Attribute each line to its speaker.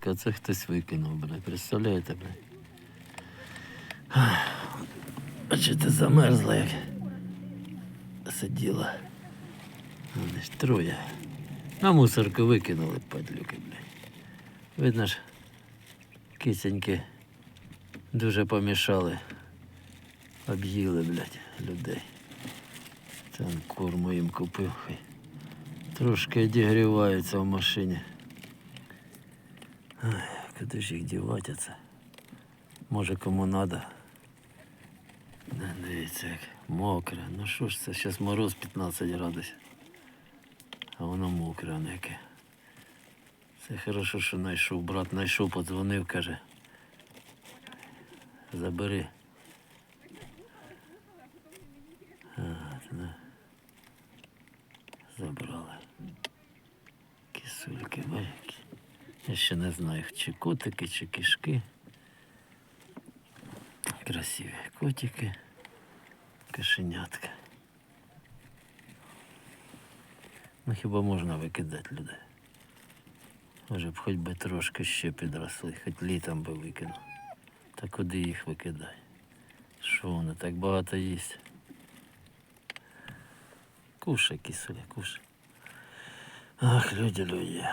Speaker 1: кістка, це хтось викинув, блядь. Представляєте, блядь? А чи ти замерзла, як сиділа? Вони ж троє. На мусорку викинули падлюки, блядь. Видно ж, кисеньки дуже помішали. Об'їли, блядь, людей. Там корму їм купив. Трошки одігріваються в машині. Ай, куди ж їх дівати? Може кому. Не, дивіться, як мокре. Ну що ж це, зараз мороз 15 градусів. А воно мокре, а не яке. Це хорошо, що знайшов. Брат знайшов, подзвонив, каже. Забери. На. Забрали. Кисульки, байки. Я ще не знаю, чи котики, чи кішки. Красиві котики, кошенятка. Ну хіба можна викидати людей? Може б хоч би трошки ще підросли, хоч літом би викинув. Та куди їх викидай? Що вони так багато їсть? Кушай, кисуля, кушай. Ах, люди, люди.